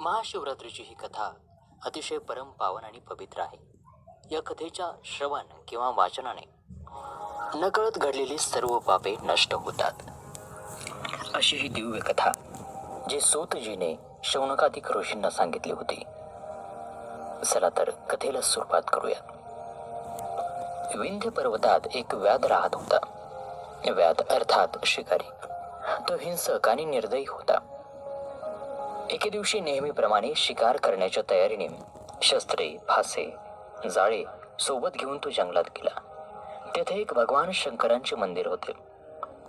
महाशिवरात्रीची ही कथा अतिशय परम पावन आणि पवित्र आहे. या कथेच्या श्रवण किंवा वाचनाने नकळत घडलेली सर्व पापे नष्ट होतात. अशी ही दिव्य कथा जे सोतजीने शौनकाधिक ऋषींना सांगितली होती. चला तर कथेला सुरुवात करूया विंध्य पर्वतात एक व्याध राहत होता. व्याध अर्थात शिकारी. तो हिंसक आणि निर्दयी होता. एके दिवशी नेहमीप्रमाणे शिकार करण्याच्या तयारीने शस्त्रे फासे जाळे सोबत घेऊन तो जंगलात गेला. तेथे एक भगवान शंकरांचे मंदिर होते.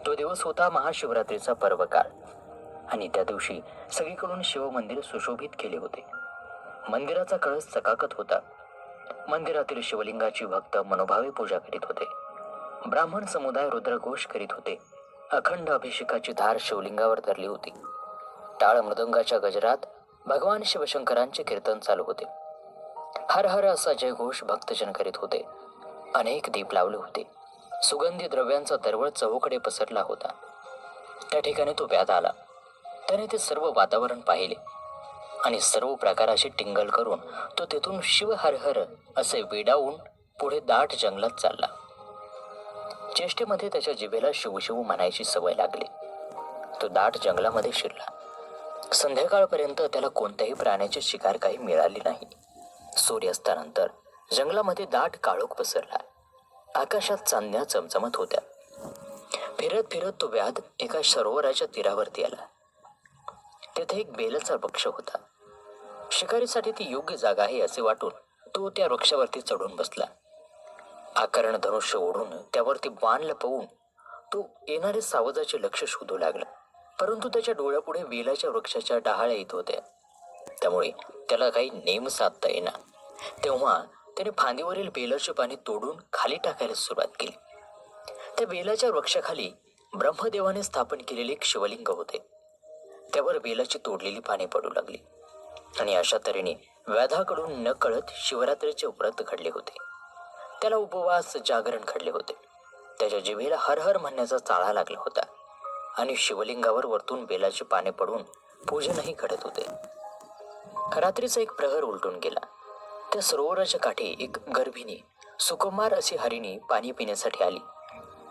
तो दिवस होता महाशिवरात्रीचा पर्व काळ आणि त्या दिवशी सगळीकडून शिवमंदिर सुशोभित केले होते. मंदिराचा कळस चकाकत होता. मंदिरातील शिवलिंगाची भक्त मनोभावे पूजा करीत होते. ब्राह्मण समुदाय रुद्रघोष करीत होते. अखंड अभिषेकाची धार शिवलिंगावर धरली होती. टाळ मृदंगाच्या गजरात भगवान शिवशंकरांचे कीर्तन चालू होते. हर हर असा जयघोष भक्तजन करीत होते. अनेक दीप लावले होते. सुगंधी द्रव्यांचा दरवळ चहूकडे पसरला होता. त्या ठिकाणी तो व्याध आला. त्याने ते सर्व वातावरण पाहिले आणि सर्व प्रकाराची टिंगल करून तो तेथून शिव हर हर असे वेडावून पुढे दाट जंगलात चालला. चेष्टेमध्ये त्याच्या जिभेला शिवशिव म्हणायची सवय लागली. तो दाट जंगलामध्ये शिरला. संध्याकाळपर्यंत त्याला कोणत्याही प्राण्याची शिकार काही मिळाली नाही. सूर्यास्तानंतर जंगलामध्ये दाट काळोख पसरला. आकाशात चांदण्या चमचमत होत्या. फिरत फिरत तो व्याध एका सरोवराच्या तीरावरती आला. तेथे एक बेलचा वृक्ष होता. शिकारीसाठी ती योग्य जागा आहे असे वाटून तो त्या वृक्षावरती चढून बसला. आकर्ण धनुष्य ओढून त्यावरती बाण लपवून तो येणारे सावजाचे लक्ष शोधू लागला. परंतु त्याच्या डोळ्यापुढे वेलाच्या वृक्षाच्या डहाळ्या येत होत्या त्यामुळे त्याला काही नेम साधता येणार तेव्हा त्याने फांदीवरील बेलाचे पाने तोडून खाली टाकायला सुरुवात केली. त्या बेलाच्या वृक्षाखाली ब्रह्मदेवाने स्थापन केलेले एक शिवलिंग होते. त्यावर बेलाची तोडलेली पाने पडू लागली. आणि अशा तऱ्हेने व्याधाकडून न कळत शिवरात्रीचे व्रत घडले होते. त्याला उपवास जागरण घडले होते. त्याच्या जिभेला हर हर म्हणण्याचा चाळा लागला होता. आणि शिवलिंगावर वरतून बेलाची पाने पडून पूजनही घडत होते. रात्रीचा एक प्रहर उलटून गेला. त्या सरोवराच्या काठी एक गर्भिणी सुकुमार अशी हरिणी पाणी पिण्यासाठी आली.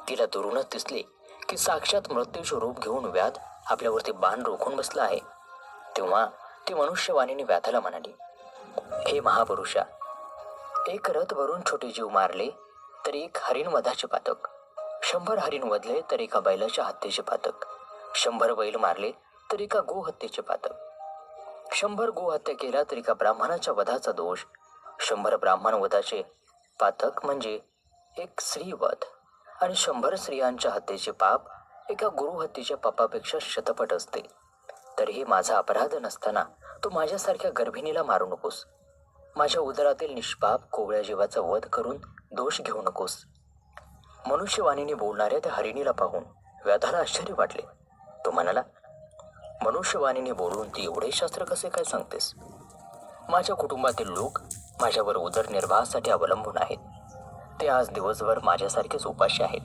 तिला दुरूनच दिसले की साक्षात मृत्यूचे रूप घेऊन व्याध आपल्यावरती बाण रोखून बसला आहे. तेव्हा ती मनुष्यवाणीने व्याधाला म्हणाली हे महापुरुषा एक रथ भरून छोटे जीव मारले तर एक हरिण वधाचे पातक शंभर हरिण वधले तर एका बैलाच्या हत्येचे पातक. शंभर बैल मारले तर एका गोहत्येचे पातक. शंभर गोहत्या केल्या तर एका ब्राह्मणाच्या वधाचा दोष. शंभर ब्राह्मण वधाचे पातक म्हणजे एक स्त्रीवध आणि शंभर स्त्रियांच्या हत्येचे पाप एका गुरुहत्येच्या पापापेक्षा शतपट असते. तरीही माझा अपराध नसताना तू माझ्यासारख्या गर्भिणीला मारू नकोस. माझ्या उदरातील निष्पाप कोवळ्या जीवाचा वध करून दोष घेऊ नकोस. मनुष्यवाणीने बोलणाऱ्या त्या हरिणीला पाहून व्याधाला आश्चर्य वाटले. तो म्हणाला मनुष्यवाणीने बोलून ती एवढे शास्त्र कसे काय सांगतेस? माझ्या कुटुंबातील लोक माझ्यावर उदरनिर्वाहासाठी अवलंबून आहेत. ते आज दिवसभर माझ्यासारखेच उपाशी आहेत.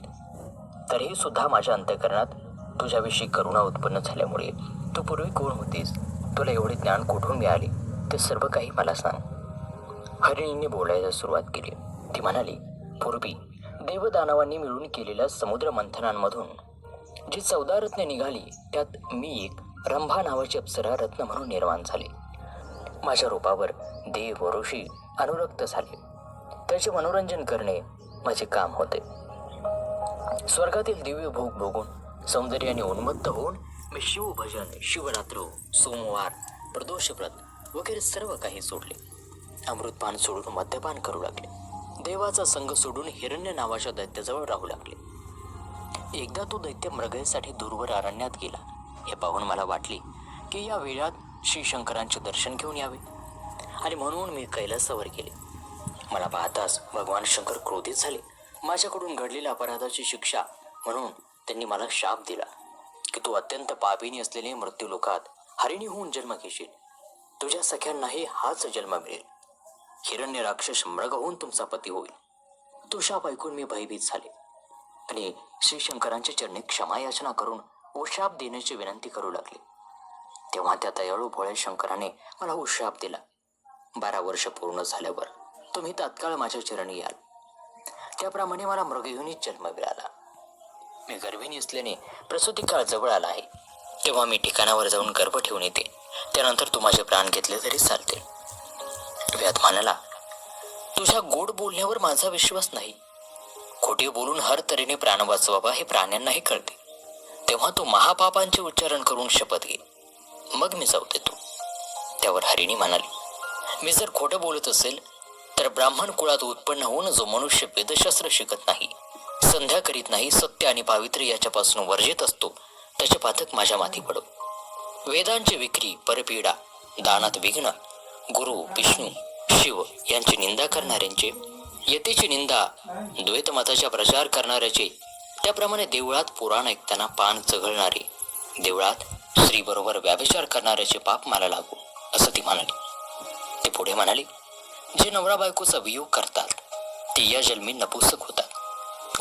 तरीही सुद्धा माझ्या अंतकरणात तुझ्याविषयी करुणा उत्पन्न झाल्यामुळे तू पूर्वी कोण होतीस? तुला एवढे ज्ञान कुठून मिळाले? ते सर्व काही मला सांग. हरिणीने बोलायला सुरुवात केली. ती म्हणाली पूर्वी देवदानवांनी मिळून केलेल्या समुद्र मंथनांमधून जी चौदा रत्ने निघाली त्यात मी एक रंभा नावाची अप्सरा रत्न म्हणून निर्माण झाले. माझ्या रूपावर देव ऋषी अनुरक्त झाले. त्याचे मनोरंजन करणे माझे काम होते. स्वर्गातील दिव्य भोग भोगून सौंदर्याने उन्मत्त होऊन मी शिवभजन शिवरात्र सोमवार प्रदोषव्रत वगैरे सर्व काही सोडले. अमृतपान सोडून मद्यपान करू लागले. देवाचा संघ सोडून हिरण्य नावाच्या दैत्याजवळ राहू लागले. एकदा तो दैत्य मृगयेसाठी दूरवर अरण्यात गेला. हे पाहून मला वाटले की या वेळात श्री शंकरांचे दर्शन घेऊन यावे. आणि म्हणून मी कैलासावर गेले. मला पाहताच भगवान शंकर क्रोधित झाले. माझ्याकडून घडलेल्या अपराधाची शिक्षा म्हणून त्यांनी मला शाप दिला की तू अत्यंत पापिनी असलेले मृत्यू लोकात हरिणी होऊन जन्म घेशील. तुझ्या सख्यांनाही हाच जन्म मिळेल. हिरण्य राक्षस मृग होऊन तुमचा पती होईल. तो शाप ऐकून मी भयभीत झाले. आणि श्री शंकरांच्या चरणी क्षमा याचना करून व देण्याची विनंती करू लागली. तेव्हा त्या दयाळू भोळ्या शंकराने मला उशाप दिला. बारा वर्ष पूर्ण झाल्यावर तुम्ही तात्काळ माझ्या चरणी याल. त्याप्रमाणे मला मृगयुनीत जन्म मिळाला. मी गर्भिणी असल्याने प्रसूती काळ जवळ आला आहे. तेव्हा मी ठिकाणावर जाऊन गर्भ ठेवून येते. त्यानंतर तू माझे प्राण घेतले तरी चालते. व्याध म्हणाला तुझ्या गोड बोलण्यावर माझा विश्वास नाही. खोटे बोलून हर तऱ्हेने प्राण वाचवावा हे प्राण्यांनाही कळते. तेव्हा तू महापापांचे उच्चारण करून शपथ घे. मग मी जाऊ देतो. त्यावर हरिणी म्हणाली मी जर खोटं बोलत असेल तर ब्राह्मण कुळात उत्पन्न होऊन जो मनुष्य वेदशास्त्र शिकत नाही संध्या करीत नाही सत्य आणि पावित्र्य याच्यापासून वर्जित असतो त्याचे पाथक माझ्या माथी पडो वेदांची विक्री परपीडा दानात विघ्न गुरु विष्णू शिव यांची निंदा करणाऱ्यांचे यतीची निंदा द्वैतमताचा प्रचार करणाऱ्याचे त्याप्रमाणे देवळात पुराण ऐकताना पान चघळणारे देवळात स्त्री व्याभिचार करणाऱ्याचे पाप मला लागू असं ती म्हणाली. ते पुढे म्हणाली जे नवरा बायकोचा वियोग करतात ती या जन्मी नपुसक होतात.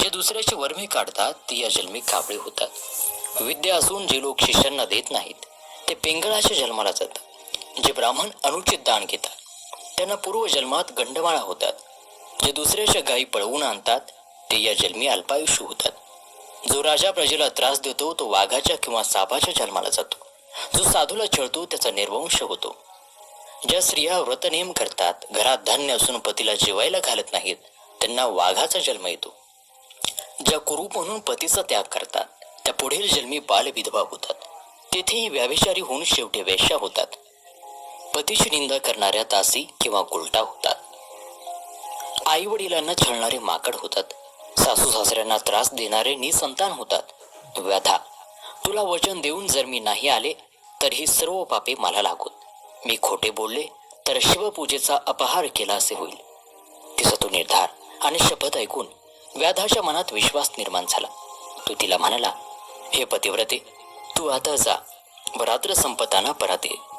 जे दुसऱ्याची वर्मी काढतात ती या जन्मी काबळे होतात. विद्या असून जे लोक शिष्यांना देत नाहीत ते पिंगळाच्या जन्माला जातात. जे ब्राह्मण अनुचित दान घेतात त्यांना पूर्वजन्मात गंडमाळा होतात. जे दुसऱ्याच्या गायी पळवून आणतात ते या जन्मी अल्पायुष्य होतात. जो राजा प्रजेला त्रास देतो तो वाघाच्या किंवा सापाच्या जन्माला जातो. जो साधूला छळतो त्याचा निर्वंश होतो. ज्या स्त्रिया व्रतनेम करतात घरात धान्य असून पतीला जेवायला घालत नाहीत त्यांना वाघाचा जन्म येतो. ज्या कुरूप म्हणून पतीचा त्याग करतात त्या पुढील जन्मी बाल विधवा होतात. तेथेही व्याभिचारी होऊन शेवटी वेश्या होतात. पतीची निंदा करणाऱ्या तासी किंवा गुलटा होतात. आई वडिलांना छळणारे माकड होतात. सासू सासऱ्यांना त्रास देणारे निसंतान होतात. व्यथा. तुला वचन देऊन जर मी नाही आले तर ही सर्व पापे मला लागूत मी खोटे बोलले तर शिवपूजेचा अपहार केला असे होईल. तिचा तो निर्धार आणि शपथ ऐकून व्याधाच्या मनात विश्वास निर्माण झाला. तो तिला म्हणाला हे पतिव्रते तू आता जा. रात्र संपताना परत ये.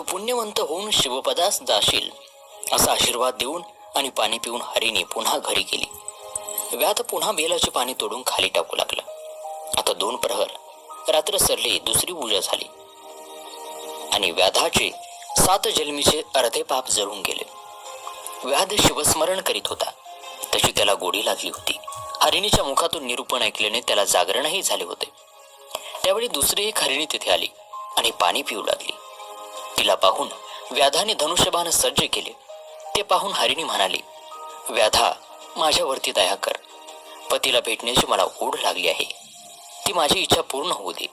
तू पुण्यवंत होऊन शिवपदास जाशील असा आशीर्वाद देऊन आणि पाणी पिऊन हरिणी पुन्हा घरी गेली. व्यात पुन्हा बेलाचे पाणी तोडून खाली टाकू लागला. आता दोन प्रहर रात्र सरली दुसरी पूजा झाली. आणि व्याधाचे सात जन्मीचे अर्धे पाप जळून गेले. व्याध शिवस्मरण करीत होता. तशी त्याला गोडी लागली होती. हरिणीच्या मुखातून निरूपण ऐकल्याने त्याला जागरणही झाले होते. त्यावेळी दुसरी एक हरिणी तिथे आली आणि पाणी पिऊ लागली. तिला पाहून व्याधाने धनुष्यबाण सज्ज केले. ते पाहून हरिणी म्हणाली व्याधा माझ्यावरती दया कर. पतीला भेटण्याची मला ओढ लागली आहे. ती माझी इच्छा पूर्ण होऊ दे.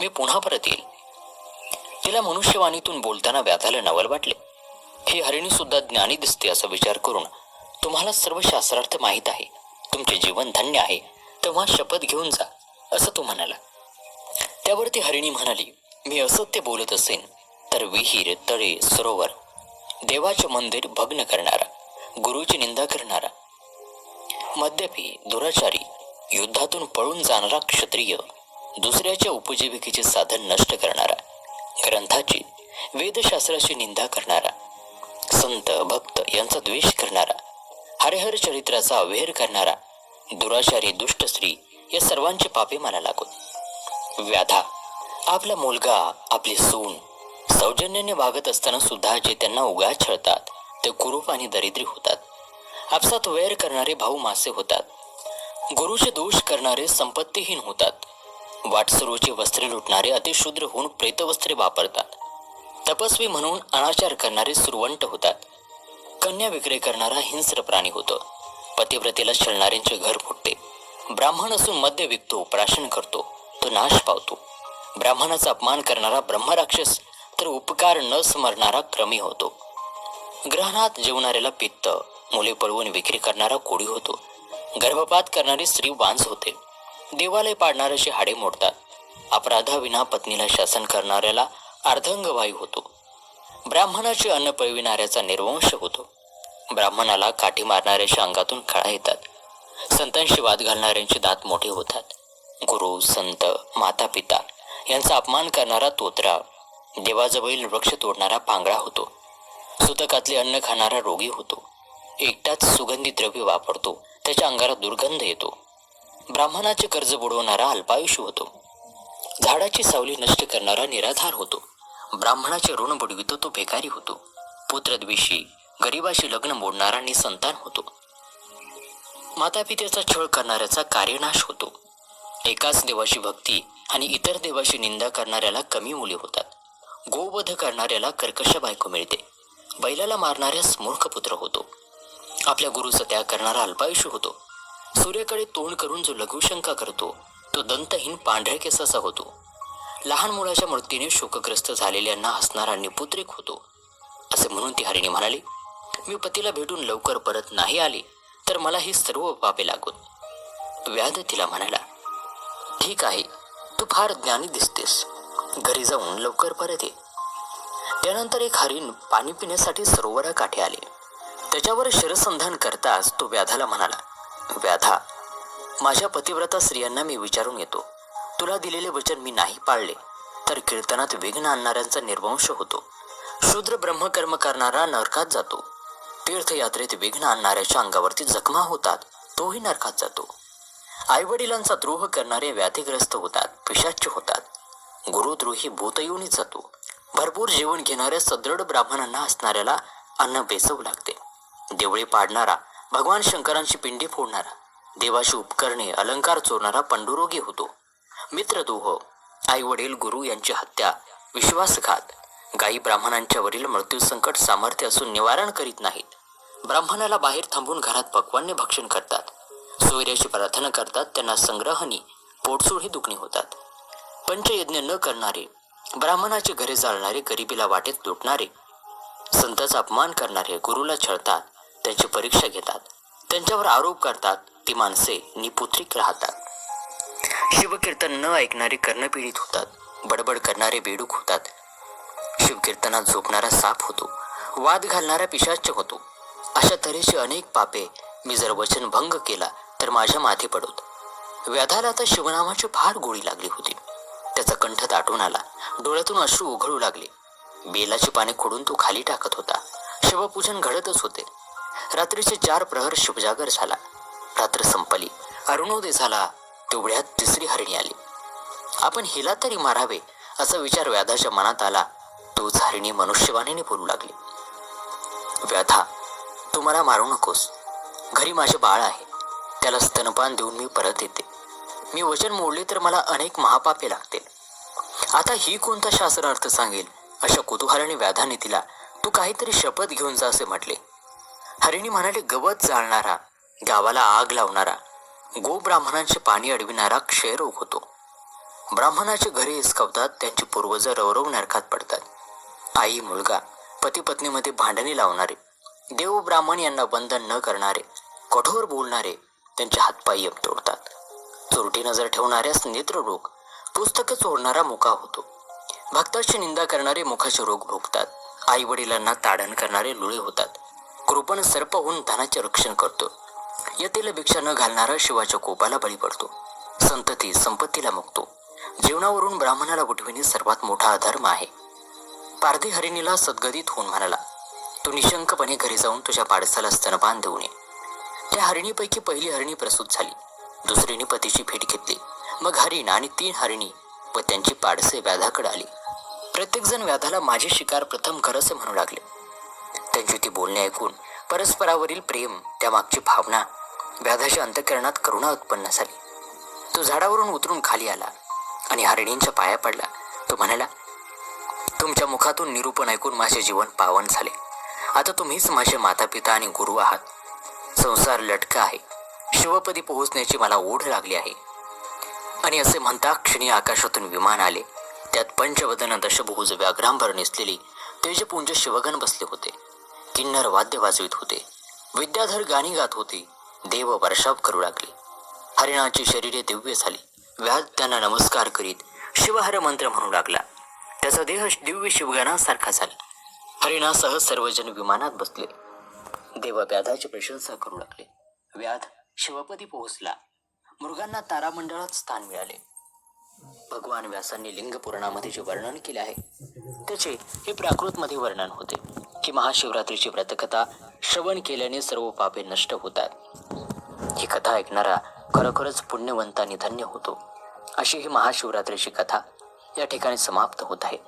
मी पुन्हा परत येईल. तिला मनुष्यवाणीतून बोलताना व्याधाला नवल वाटले. ही हरिणी सुद्धा ज्ञानी दिसते असा विचार करून तुम्हाला सर्व शास्त्रार्थ माहीत आहे. तुमचे जीवन धन्य आहे. तेव्हा शपथ घेऊन जा असं तो म्हणाला. त्यावरती हरिणी म्हणाली मी असत्य बोलत असेन. तर विहीर तळे सरोवर. देवाचे मंदिर भग्न करणारा गुरुची निंदा करणारा. मद्यपी दुराचारी युद्धातून पळून जाणारा क्षत्रिय दुसऱ्याच्या उपजीविकेचे साधन नष्ट करणारा ग्रंथाची वेदशास्त्राची निंदा करणारा संत भक्त यांचा द्वेष करणारा हरिहर चरित्राचा अवेर करणारा दुराचारी दुष्ट स्त्री या सर्वांचे पापे मला लागून. व्याधा आपला मुलगा आपली सून सौजन्याने वागत असताना सुद्धा जे त्यांना उगा छळतात ते कुरूप आणि दरिद्री होतात. आपसात वैर करणारे भाऊ मासे होतात. गुरुचे दोष करणारे संपत्तीहीन होतात. वाटसरूची वस्त्रे लुटणारे अतिशूद्र होऊन प्रेतवस्त्रे वापरतात. तपस्वी म्हणून अनाचार करणारे सुरवंट होतात. कन्या विक्रय करणारा हिंस्र प्राणी होतो. पतिव्रतेला छळणाऱ्यांचे घर फुटते. ब्राह्मण असून मद्य विकतो प्राशन करतो तो नाश पावतो. ब्राह्मणाचा अपमान करणारा ब्रह्मराक्षस तर उपकार न स्मरणारा क्रमी होतो. ग्रहणात जेवणाऱ्याला पित्त मुले पळवून विक्री करणारा कोडी होतो. गर्भपात करणारी स्त्री वांस होते. देवालय पाडणाऱ्याची हाडे मोडतात. अपराधाविना पत्नीला शासन करणाऱ्याला अर्धंगवायू होतो. ब्राह्मणाचे अन्न पळविणाऱ्याचा निर्वंश होतो. ब्राह्मणाला काठी मारणाऱ्याच्या अंगातून खळा येतात. संतांशी वाद घालणाऱ्यांचे दात मोठे होतात. गुरु संत माता पिता यांचा अपमान करणारा तोत्रा देवाजवळील वृक्ष तोडणारा पांगळा होतो. सुतकातले अन्न खाणारा रोगी होतो. एकटाच सुगंधी द्रव्य वापरतो. त्याच्या अंगाला दुर्गंध येतो. ब्राह्मणाचे कर्ज बुडवणारा अल्पायुष्य होतो. झाडाची सावली नष्ट करणारा निराधार होतो. ब्राह्मणाचे ऋण बुडवितो तो बेकारी होतो. पुत्रद्वेषी गरिबाशी लग्न मोडणारा निसंतान होतो. मातापित्याचा छळ करणाऱ्याचा कार्यनाश होतो. एकाच देवाची भक्ती आणि इतर देवाची निंदा करणाऱ्याला कमी मुले होतात. गोवध करणाऱ्याला कर्कश बायको मिळते. बैलाला मारणाऱ्यास मूर्ख पुत्र होतो. आपल्या गुरुचा त्याग करणारा अल्पायुष्य होतो. सूर्याकडे तोंड करून जो लघुशंका करतो तो दंतहीन पांढऱ्या केसाचा होतो. लहान मुलाच्या मृत्यूने शोकग्रस्त झालेल्यांना हसणारा निपुत्रिक होतो. असे म्हणून ती हरिणी म्हणाली मी पतीला भेटून लवकर परत नाही आले तर मला ही सर्व पापे लागून. व्याध तिला म्हणाला ठीक आहे तू फार ज्ञानी दिसतेस. घरी जाऊन लवकर परत ये. त्यानंतर एक हरिण पाणी पिण्यासाठी सरोवराकाठी आले. त्याच्यावर शरसंधान करताच तो व्याधाला म्हणाला व्याधा माझ्या पतिव्रता स्त्रियांना मी विचारून येतो. तुला दिलेले वचन मी नाही पाळले तर कीर्तनात विघ्न आणणाऱ्यांचा निर्वंश होतो. शूद्र ब्रह्मकर्म करणारा नरकात जातो. तीर्थयात्रेत विघ्न आणणाऱ्याच्या अंगावरती जखमा होतात तोही नरकात जातो. आईवडिलांचा द्रोह करणारे व्याधीग्रस्त होतात पिशाच्य होतात. गुरुद्रोही भूतयोनीत जातो. भरपूर जेवण घेणाऱ्या सदृढ ब्राह्मणांना असणाऱ्याला अन्न बेचवू लागते. देवळे पाडणारा भगवान शंकरांची पिंडी फोडणारा देवाची उपकरणे अलंकार चोरणारा पंडुरोगी होतो. मित्रदोह आई वडील गुरु यांची हत्या विश्वासघात गायी ब्राह्मणांच्या वरील मृत्यू संकट सामर्थ्य असून निवारण करीत नाहीत. ब्राह्मणाला बाहेर थांबून घरात पक्वान्य भक्षण करतात. सूर्याची प्रार्थना करतात त्यांना संग्रहणी पोटसूळही दुखणी होतात. पंचयज्ञ न करणारे ब्राह्मणाचे घरे जाळणारे गरिबीला वाटेत लुटणारे संतांचा अपमान करणारे गुरुला छळतात त्यांची परीक्षा घेतात त्यांच्यावर आरोप करतात ती माणसे निपुत्रिक राहतात. शिवकीर्तन न ऐकणारे कर्णपीडित होतात बडबड करणारे बेडूक होतात. शिवकीर्तनात झोपणारा साप होतो वाद घालणारा पिशाच होतो. अशा तऱ्हेची अनेक पापे मी जर वचन भंग केला तर माझ्या माथे पडोत. व्याधाला आता शिवनामाची फार गोळी लागली होती. त्याचा कंठ दाटून आला. डोळ्यातून अश्रू उघडू लागले. बेलाची पाने खोडून तो खाली टाकत होता. शिवपूजन घडतच होते. रात्रीचे चार प्रहर शुभजागर झाला. रात्र संपली. अरुणोदय झाला. तेवढ्यात तिसरी हरिणी आली. आपण हिला तरी मारावे असा विचार व्याधाच्या मनात आला. तोच हरिणी मनुष्यवाणीने बोलू लागली. व्याधा तू मला मारू नकोस. घरी माझे बाळ आहे. त्याला स्तनपान देऊन मी परत येते. मी वचन मोडले तर मला अनेक महापापे लागतील. आता ही कोणता शास्त्रार्थ सांगेल? अशा कुतूहलाने व्याधाने तिला तू काहीतरी शपथ घेऊन जा असे म्हटले. हरिणी म्हणाले गवत जाळणारा गावाला आग लावणारा गो ब्राह्मणांचे पाणी अडविणारा क्षयरोग होतो. ब्राह्मणाचे घरे हिसकावतात त्यांची पूर्वज रवरव नरकात पडतात. आई मुलगा पती पत्नीमध्ये भांडणे लावणारे देव ब्राह्मण यांना बंधन न करणारे कठोर बोलणारे त्यांचे हातपाय तोडतात. चोरटी नजर ठेवणाऱ्यास नेत्ररोग पुस्तके चोरणारा मुका होतो. भक्ताची निंदा करणारे मुखाचे रोग भोगतात. आई वडिलांना ताडण करणारे लुळे होतात. कृपण सर्प होऊन धनाचे रक्षण करतो. यतीला भिक्षा न घालणारा शिवाच्या कोपाला बळी पडतो. संतती संपत्तीला मुकतो. जीवनावरून ब्राह्मणाला उठविणे सर्वात मोठा अधर्म आहे. पारधी हरिणीला सद्गदित होऊन म्हणाला तू निशंकपणे घरी जाऊन तुझ्या पाडसाला स्तनपान देऊ नये त्या हरिणीपैकी पहिली हरिणी प्रसूत झाली. दुसरीने पतीची भेट घेतली. मग हरिण आणि तीन हरिणी व त्यांची पाडसे व्याधाकडे आली. प्रत्येकजण व्याधाला माझे शिकार प्रथम कर असे म्हणू लागले. त्यांची ती बोलणे ऐकून परस्परावरील प्रेम त्यामागची भावना व्याधाच्या अंतकरणात करुणा उत्पन्न झाली. तो झाडावरून उतरून खाली आला आणि हरिणींच्या पाया पडला. तो म्हणाला तुमच्या मुखातून निरूपण ऐकून माझे जीवन पावन झाले. आता तुम्हीच माझे माता पिता आणि गुरु आहात. संसार लटका आहे. शिवपदी पोहोचण्याची मला ओढ लागली आहे. आणि असे म्हणता क्षणी आकाशातून विमान आले. त्यात पंचवदन दशभुज व्याघ्रांबर नेसलेली तेजपुंज शिवगण बसले होते. किन्नर वाद्य वाजवित होते. विद्याधर गाणी गात होती. देव वर्षाप करू लागले. हरिणाची शरीरे दिव्य झाली. व्याध त्यांना नमस्कार करीत शिवहर मंत्र म्हणू लागला. त्याचा देह दिव्य शिवगणासारखा झाला. हरिणासह सर्वजण विमानात बसले. देव व्याधाची प्रशंसा करू लागले. व्याध शिवपदी पोहोचला. मृगांना तारामंडळात स्थान मिळाले. भगवान व्यासांनी लिंगपुराणामध्ये जे वर्णन केले आहे त्याचे हे प्राकृतमध्ये वर्णन होते की महाशिवरात्रीची व्रतकथा श्रवण केल्याने सर्व पापे नष्ट होतात. ही कथा ऐकणारा खरोखरच पुण्यवंतानी धन्य होतो. अशी ही महाशिवरात्रीची कथा या ठिकाणी समाप्त होत आहे.